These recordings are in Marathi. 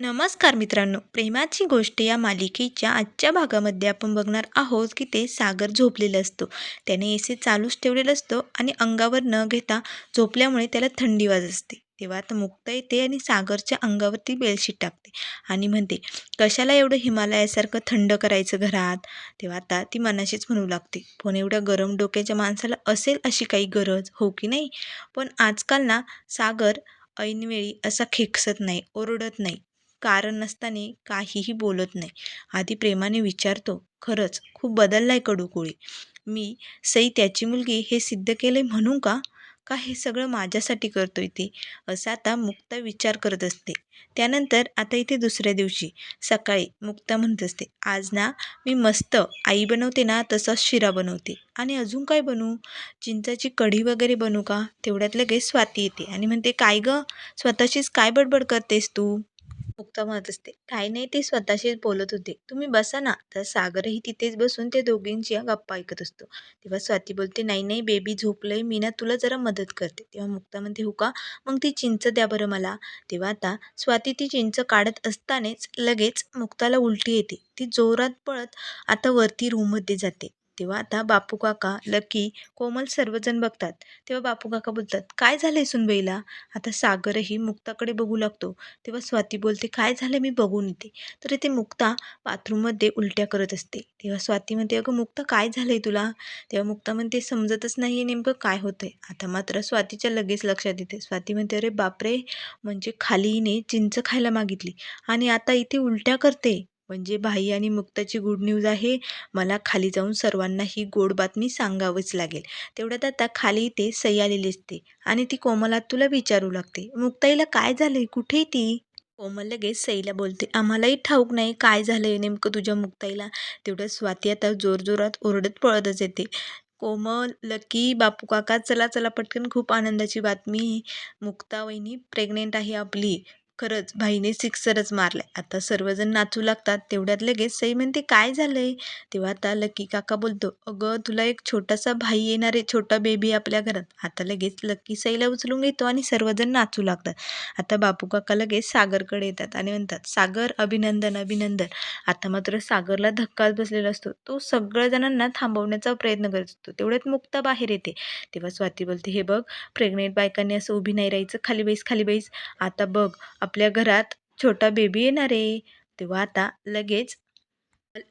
नमस्कार मित्रांनो प्रेमाची गोष्ट या मालिकेच्या आजच्या भागामध्ये आपण बघणार आहोत की ते सागर झोपलेलं असतो. त्याने ए सी चालूच ठेवलेलं असतो आणि अंगावर न घेता झोपल्यामुळे त्याला थंडी वाज असते. तेव्हा आता मुक्ता येते आणि सागरच्या अंगावरती बेडशीट टाकते आणि म्हणते कशाला एवढं हिमालयासारखं थंड करायचं घरात? तेव्हा आता ती मनाशीच म्हणू लागते पण एवढ्या गरम डोक्याच्या माणसाला असेल अशी काही गरज हो की नाही? पण आजकाल ना सागर ऐनवेळी असा खेकसत नाही ओरडत नाही. कारण नसताना काहीही बोलत नाही. आधी प्रेमाने विचारतो खरंच खूप बदललाय कडूकुळी मी सई त्याची मुलगी हे सिद्ध केले म्हणू का? का हे सगळं माझ्यासाठी करतो ते? असं आता मुक्ता विचार करत असते. त्यानंतर आता इथे दुसऱ्या दिवशी सकाळी मुक्ता म्हणत असते आज ना मी मस्त आई बनवते ना तसाच शिरा बनवते. आणि अजून काय बनवू? चिंचाची कढी वगैरे बनवू का? तेवढ्यात लगेच स्वाती येते आणि म्हणते काय गं? स्वतःशीच काय बडबड करतेस तू? मुक्ता म्हणत असते. काही नाही ते स्वतःशीच बोलत होते. तुम्ही बसा ना. तर सागरही तिथेच बसून ते दोघींची गप्पा ऐकत असतो. तेव्हा स्वाती बोलते नाही नाही बेबी झोपलंय. मी ना तुला जरा मदत करते. तेव्हा मुक्ता म्हणते हो का? मग ती चिंच द्या बरं मला. तेव्हा आता स्वाती ती चिंच काढत असतानाच लगेच मुक्ताला उलटी येते. ती जोरात पळत आता वरती रूममध्ये जाते. तेव्हा आता बापू काका लकी कोमल सर्वजण बघतात. तेव्हा बापू काका बोलतात काय झालंय सुनबाईला? आता सागरही मुक्ताकडे बघू लागतो. तेव्हा स्वाती बोलते काय झालं मी बघून येते. तर इथे मुक्ता बाथरूममध्ये उलट्या करत असते. तेव्हा स्वाती म्हणते अगं मुक्ता काय झालं आहे तुला? तेव्हा मुक्ता म्हणते समजतच नाही आहे नेमकं काय होतं आहे आता मात्र स्वातीच्या लगेच लक्षात येते. स्वाती म्हणते अरे बापरे! म्हणजे खालीने चिंच खायला मागितली आणि आता इथे उलट्या करते. म्हणजे भाई आणि मुक्ताची गुड न्यूज आहे. मला खाली जाऊन सर्वांना ही गोड बातमी सांगावंच लागेल. तेवढ्यात आता खाली ते सई आलेली असते आणि ती कोमला तुला विचारू लागते. मुक्ताईला काय झालंय? कुठे ती? कोमल लगेच सईला बोलते आम्हालाही ठाऊक नाही. काय झालंय नेमकं तुझ्या मुक्ताईला? तेवढं स्वाती आता जोरजोरात ओरडत पळतच येते. कोमल लकी बापू काका चला चला पटकन खूप आनंदाची बातमी. मुक्ता वहिनी प्रेग्नेंट आहे आपली. खरंच भाईने सिक्सरच मारलाय. आता सर्वजण नाचू लागतात. तेवढ्यात लगेच सई म्हणते काय झालंय? तेव्हा आता लकी काका बोलतो अगं तुला एक छोटासा भाई येणार आहे. छोटा बेबी आपल्या घरात. आता लगेच लकी सईला उचलून घेतो आणि सर्वजण नाचू लागतात. आता बापू काका लगेच सागरकडे येतात आणि म्हणतात सागर अभिनंदन अभिनंदन. आता मात्र सागरला धक्काच बसलेला असतो. तो सगळ्या जणांना थांबवण्याचा प्रयत्न करत असतो. तेवढ्यात मुक्ता बाहेर येते. तेव्हा स्वाती बोलते हे बघ प्रेग्नेंट बायकांनी असं उभी नाही राहायचं. खाली बैस खाली बैस आता बघ आपल्या घरात छोटा बेबी येणार. आहे तेव्हा आता लगेच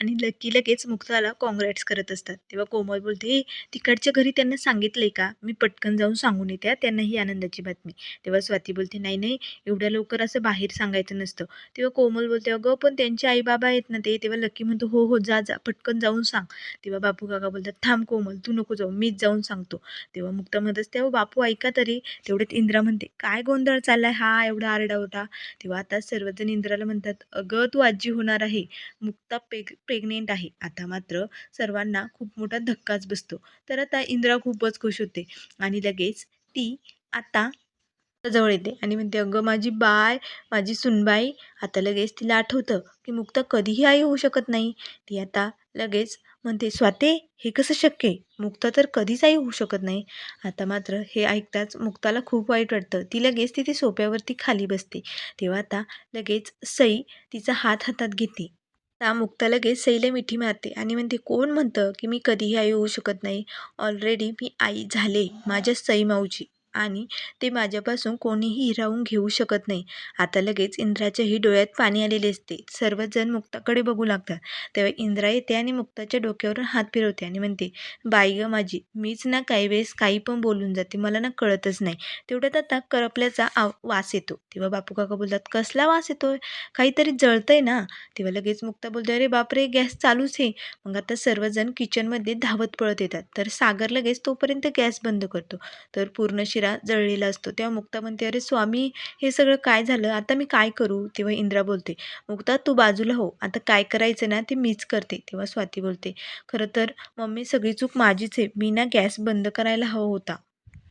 आणि लकी लगेच मुक्ताला कॉंग्रॅट्स करत असतात. तेव्हा कोमल बोलते तिकडच्या घरी त्यांना सांगितलंय का? मी पटकन जाऊन सांगून येते त्यांना ही आनंदाची बातमी. तेव्हा स्वाती बोलते नाही नाही एवढ्या लवकर असं बाहेर सांगायचं नसतं. तेव्हा कोमल बोलते अगं पण त्यांचे आई बाबा आहेत ना ते. तेव्हा लकी म्हणतो हो हो जा जा पटकन जाऊन सांग. तेव्हा बापू काका बोलतात थांब कोमल तू नको जाऊ मीच जाऊन सांगतो. तेव्हा मुक्ता म्हणत असते "अहो बापू ऐका तरी. तेवढ्यात इंद्रा म्हणते काय गोंधळ चाललाय? हा एवढा आरडाओरडा. तेव्हा आता सर्वजण इंद्राला म्हणतात अगं तू आजी होणार आहे. मुक्ता पेग प्रेग्नेंट आहे. आता मात्र सर्वांना खूप मोठा धक्काच बसतो. तर आता इंद्रा खूपच खुश होते आणि लगेच ती आता जवळ येते आणि म्हणते अगं माझी बाय माझी सुनबाई. आता लगेच तिला आठवतं की मुक्ता कधीही आई होऊ शकत नाही. ती आता लगेच म्हणते स्वाते हे कसं शक्य आहे? मुक्ता तर कधीच आई होऊ शकत नाही. आता मात्र हे ऐकताच मुक्ताला खूप वाईट वाटतं. ती लगेच तिथे सोप्यावरती खाली बसते. तेव्हा आता लगेच सई तिचा हात हातात घेते. त्या मुक्ता लगेच सईला मिठी मारते आणि म्हणते कोण म्हणतं की मी कधीही आई होऊ शकत नाही? ऑलरेडी मी आई झाले माझ्या सई माऊची आणि ते माझ्यापासून कोणीही हिरावून घेऊ शकत नाही. आता लगेच इंद्राच्याही डोळ्यात पाणी आलेले असते सर्वजण मुक्ताकडे बघू लागतात. तेव्हा इंद्रा येते आणि मुक्ताच्या डोक्यावरून हात फिरवते आणि म्हणते बाई ग माझी मीच ना काही वेळेस काही पण बोलून जाते. मला ना कळतच नाही. तेवढ्यात आता करपल्याचा आव वास येतो. तेव्हा बापू काका बोलतात कसला वास येतोय? काहीतरी जळतंय ना? तेव्हा लगेच मुक्ता बोलते अरे बापरे गॅस चालूच आहे. मग आता सर्वजण किचनमध्ये धावत पळत येतात. तर सागर लगेच तोपर्यंत गॅस बंद करतो. तर पूर्ण शिरा जळलेला असतो. तेव्हा मुक्ता म्हणते अरे स्वामी हे सगळं काय झालं? आता मी काय करू? तेव्हा इंद्रा बोलते मुक्ता तू बाजूला हो. आता काय करायचं ना ते मीच करते. तेव्हा स्वाती बोलते खरं तर मम्मी सगळी चूक माझीच आहे. मी ना गॅस बंद करायला हवा होता.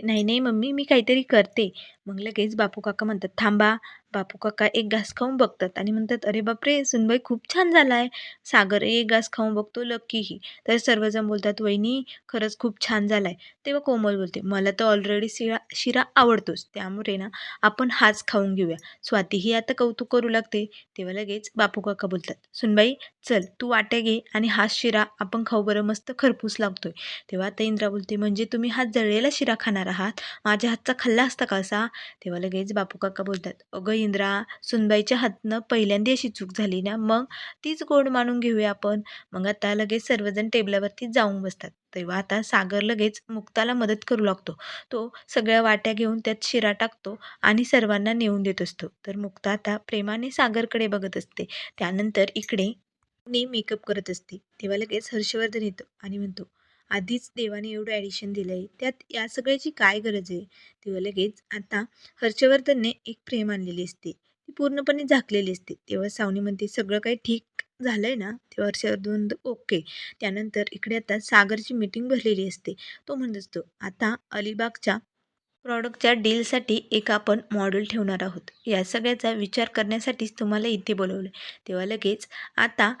नाही नाही मम्मी मी काहीतरी करते. मग लगेच बापू काका म्हणतात थांबा बापू काका एक घास खाऊन बघतात. आणि म्हणतात अरे बापरे सुनबाई खूप छान झाला आहे सागर एक घास खाऊन बघतो लक्कीही तर सर्वजण बोलतात वहिनी खरंच खूप छान झाला आहे तेव्हा कोमल बोलते मला तर ऑलरेडी शिरा शिरा आवडतोच. त्यामुळे ना आपण हाच खाऊन घेऊया. स्वातीही आता कौतुक करू लागते. तेव्हा लगेच बापू काका बोलतात सुनबाई चल तू वाट्या घे आणि हाच शिरा आपण खाऊ बरं मस्त खरपूस लागतोय. तेव्हा आता इंद्रा बोलते म्हणजे तुम्ही हात जळलेला शिरा खाणार आहात? माझ्या हातचा खाल्ला असता का असा? तेव्हा लगेच बापू काका बोलतात अगं इंद्रा सुनबाईच्या हातनं पहिल्यांदा अशी चूक झाली ना मग तीच गोड मानून घेऊया आपण. मग आता लगेच सर्वजण टेबलावरती जाऊन बसतात. तेव्हा आता सागर लगेच मुक्ताला मदत करू लागतो. तो सगळ्या वाट्या घेऊन त्यात शिरा टाकतो आणि सर्वांना नेऊन देत असतो. तर मुक्ता आता प्रेमाने सागरकडे बघत असते. त्यानंतर इकडे मेकअप करत असते. तेव्हा लगेच हर्षवर्धन येतो आणि म्हणतो आधीच देवाने एवढं ॲडिशन दिलं आहे त्यात या सगळ्याची काय गरज आहे? तेव्हा लगेच आता हर्षवर्धनने एक फ्रेम आणलेली असते. ती पूर्णपणे झाकलेली असते. तेव्हा सावनी म्हणते सगळं काही ठीक झालं आहे ना? तेव्हा हर्षवर्धन ओके. त्यानंतर इकडे आता सागरची मीटिंग भरलेली असते. तो म्हणत असतो आता अलिबागच्या प्रॉडक्टच्या डीलसाठी एक आपण मॉडेल ठेवणार आहोत. या सगळ्याचा विचार करण्यासाठीच तुम्हाला इथे बोलवलं तेव्हा लगेच आता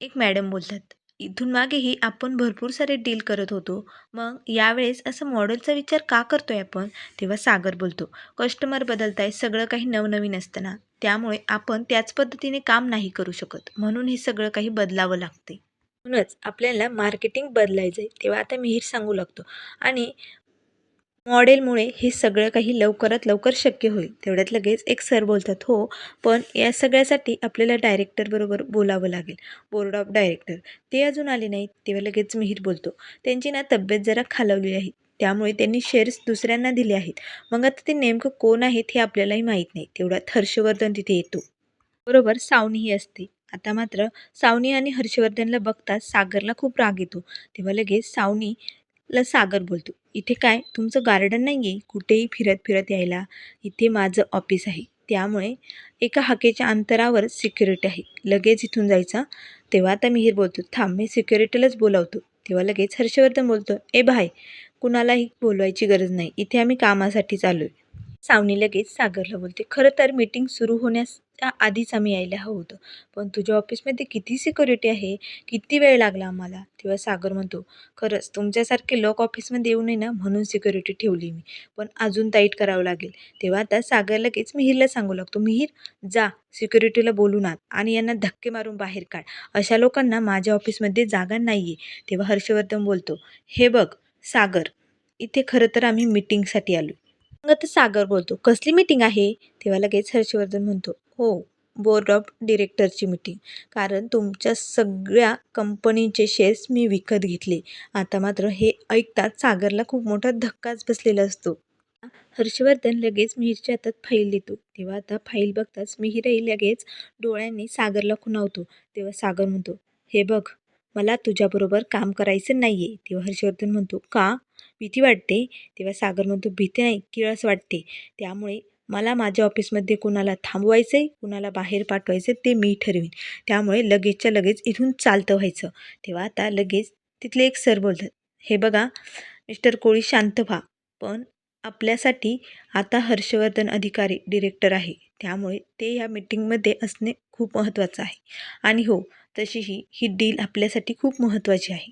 एक मॅडम बोलतात इथून मागेही आपण भरपूर सारे डील करत होतो. मग यावेळेस असं मॉडेलचा विचार का करतो आहे आपण? तेव्हा सागर बोलतो कस्टमर बदलत आहे सगळं काही नवनवीन असताना. त्यामुळे आपण त्याच पद्धतीने काम नाही करू शकत. म्हणून हे सगळं काही बदलावं लागते म्हणूनच आपल्याला मार्केटिंग बदलायचं आहे तेव्हा आता मिहीर सांगू लागतो. आणि मॉडेलमुळे हे सगळं काही लवकरात लवकर शक्य होईल. तेवढ्यात लगेच एक सर बोलतात हो पण या सगळ्यासाठी आपल्याला डायरेक्टरबरोबर बोलावं लागेल. Board of director. ते अजून आले नाहीत तेव्हा लगेच मिहीर बोलतो त्यांची ना तब्येत जरा खालावली आहे. त्यामुळे त्यांनी शेअर्स दुसऱ्यांना दिले आहेत. मग आता ते नेमकं कोण आहेत हे आपल्यालाही माहीत नाही. तेवढ्यात हर्षवर्धन तिथे येतो. बरोबर सावनीही असते. आता मात्र सावनी आणि हर्षवर्धनला बघताच सागरला खूप राग येतो. तेव्हा लगेच सावनी ला सागर बोलतो इथे काय? तुमचं गार्डन नाही आहे कुठेही फिरत फिरत यायला. इथे माझं ऑफिस आहे. त्यामुळे एका हाकेच्या अंतरावर सिक्युरिटी आहे. लगेच इथून जायचा. तेव्हा आता मिहीर बोलतो थांब मी सिक्युरिटीलाच बोलावतो. तेव्हा लगेच हर्षवर्धन बोलतो ए भाई कुणालाही बोलवायची गरज नाही. इथे आम्ही कामासाठी चालू आहे सावनी लगेच सागरला बोलते खरं तर मीटिंग सुरू होण्यास आधीच आम्ही यायला हवं होतं. पण तुझ्या ऑफिसमध्ये किती सिक्युरिटी आहे? किती वेळ लागला आम्हाला? तेव्हा सागर म्हणतो खरंच तुमच्यासारखे लोक ऑफिसमध्ये येऊ नये ना म्हणून सिक्युरिटी ठेवली मी. पण अजून टाईट करावं लागेल. तेव्हा आता सागर लगेच मिहीरला सांगू लागतो मिहीर जा. सिक्युरिटीला बोलून आत आणि यांना धक्के मारून बाहेर काढ. अशा लोकांना माझ्या ऑफिसमध्ये जागा नाही आहे तेव्हा हर्षवर्धन बोलतो हे बघ सागर इथे खरं तर आम्ही मीटिंगसाठी आलो सागर बोलतो कसली मीटिंग आहे? तेव्हा लगेच हर्षवर्धन म्हणतो हो बोर्ड ऑफ डिरेक्टरची मीटिंग कारण तुमच्या सगळ्या कंपनीचे शेअर्स मी विकत घेतले. आता मात्र हे ऐकताच सागरला खूप मोठा धक्काच बसलेला असतो. हर्षवर्धन लगेच मिहीरच्या हातात फाईल देतो. तेव्हा आता फाईल बघताच मिहीरही लगेच डोळ्यांनी सागरला खुणावतो. तेव्हा सागर म्हणतो हे बघ मला तुझ्याबरोबर काम करायचं नाही आहे तेव्हा हर्षवर्धन म्हणतो का? भीती वाटते? तेव्हा सागर म्हणतो भीती नाही किळस वाटते. त्यामुळे मला माझ्या ऑफिसमध्ये कुणाला थांबवायचं आहे कुणाला बाहेर पाठवायचं ते मी ठरवीन. त्यामुळे लगेचच्या लगेच इथून चालतं व्हायचं. तेव्हा आता लगेच तिथले एक सर बोलतात हे बघा मिस्टर कोळी शांत व्हा पण आपल्यासाठी आता हर्षवर्धन अधिकारी डिरेक्टर आहे. त्यामुळे ते ह्या मीटिंगमध्ये असणे खूप महत्त्वाचं आहे. आणि हो तशीही ही डील आपल्यासाठी खूप महत्त्वाची आहे.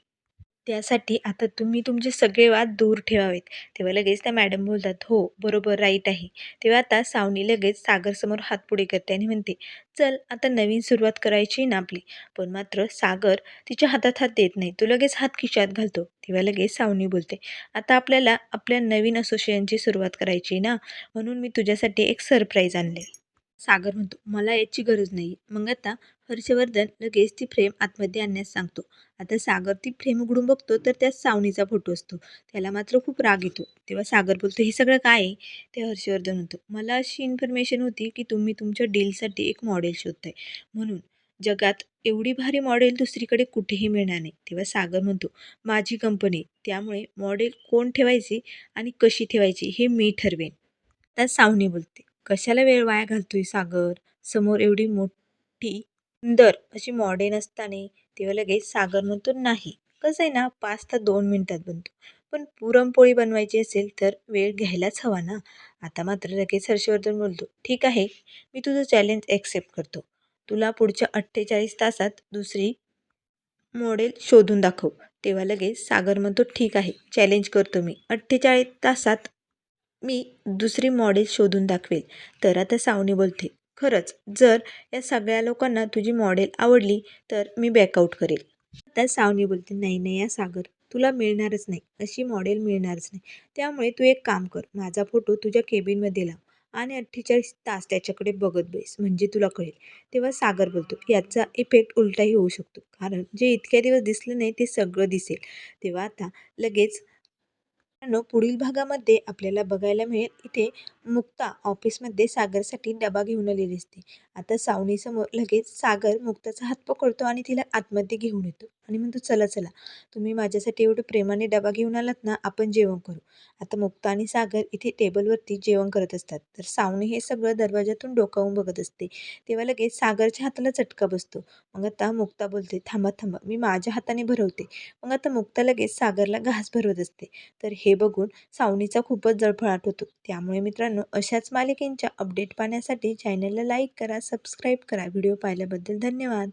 त्यासाठी आता तुम्ही तुमचे सगळे वाद दूर ठेवावेत. तेव्हा लगेच त्या मॅडम बोलतात हो बरोबर राईट आहे. तेव्हा आता सावनी लगेच सागरसमोर हात पुढे करते आणि म्हणते चल आता नवीन सुरुवात करायची ना आपली. पण मात्र सागर तिच्या हातात हात देत नाही. तो लगेच हात खिशात घालतो. तेव्हा लगेच सावनी बोलते आता आपल्याला आपल्या नवीन असोसिएशनची सुरुवात करायची ना? म्हणून मी तुझ्यासाठी एक सरप्राईज आणले सागर म्हणतो मला याची गरज नाही. मग आता हर्षवर्धन लगेच ती फ्रेम आतमध्ये आणण्यास सांगतो. आता सागर ती फ्रेम उघडून बघतो तर त्यात सावनीचा फोटो असतो. त्याला मात्र खूप राग येतो. तेव्हा सागर बोलतो हे सगळं काय आहे? ते हर्षवर्धन होतं मला अशी इन्फॉर्मेशन होती की तुम्ही तुमच्या डीलसाठी एक मॉडेल शोधताय. म्हणून जगात एवढी भारी मॉडेल दुसरीकडे कुठेही मिळणार नाही. तेव्हा सागर म्हणतो माझी कंपनी त्यामुळे मॉडेल कोण ठेवायची आणि कशी ठेवायची हे मी ठरवेन. त्यात सावनी बोलते कशाला वेळ वाया घालतोय सागर? समोर एवढी मोठी सुंदर अशी मॉडेन असताना तेव्हा लगेच सागर म्हणतो नाही. कसं आहे ना पाच तर दोन मिनटात बनतो. पण पुरणपोळी बनवायची असेल तर वेळ घ्यायलाच हवा ना. आता मात्र लगेच हर्षवर्धन बोलतो ठीक आहे मी तुझं चॅलेंज ॲक्सेप्ट करतो. तुला पुढच्या अठ्ठेचाळीस तासात दुसरी मॉडेल शोधून दाखव. तेव्हा लगेच सागर म्हणतो ठीक आहे चॅलेंज करतो मी. अठ्ठेचाळीस तासात मी दुसरी मॉडेल शोधून दाखवेल. तर आता सावनी बोलते खरंच जर या सगळ्या लोकांना तुझी मॉडेल आवडली तर मी बॅकआउट करेल. आता सावनी बोलते नाही नाही या सागर तुला मिळणारच नाही. अशी मॉडेल मिळणारच नाही. त्यामुळे तू एक काम कर माझा फोटो तुझ्या केबिनमध्ये लाव आणि अठ्ठेचाळीस तास त्याच्याकडे बघत बैस म्हणजे तुला कळेल. तेव्हा सागर बोलतो याचा इफेक्ट उलटाही होऊ शकतो कारण जे इतक्या दिवस दिसलं नाही ते सगळं दिसेल. तेव्हा आता लगेच मित्रांनो पुढील भागामध्ये आपल्याला बघायला मिळेल इथे मुक्ता ऑफिसमध्ये सागरसाठी डबा घेऊन आलेली असते आता सावनीसमोर लगेच सागर मुक्ताचा हात पकडतो आणि तिला आतमध्ये घेऊन येतो. आणि म्हणतो चला चला. तुम्ही माझ्यासाठी एवढं प्रेमाने डबा घेऊन आलात ना आपण जेवण करू. आता मुक्ता आणि सागर इथे टेबलवरती जेवण करत असतात. तर सावनी हे सगळं दरवाजातून डोकावून बघत असते. तेव्हा लगेच सागरच्या हाताला चटका बसतो. मग आता मुक्ता बोलते थांबा थांबा. मी माझ्या हाताने भरवते. मग आता मुक्ता लगेच सागरला घास भरवत असते. तर हे बघून सावनीचा खूपच जळफळाट होतो. त्यामुळे मित्रांनो अशाच मालिकेंच्या अपडेट पाहण्यासाठी चॅनलला लाईक करा सबस्क्राईब करा. व्हिडिओ पाहिल्याबद्दल धन्यवाद.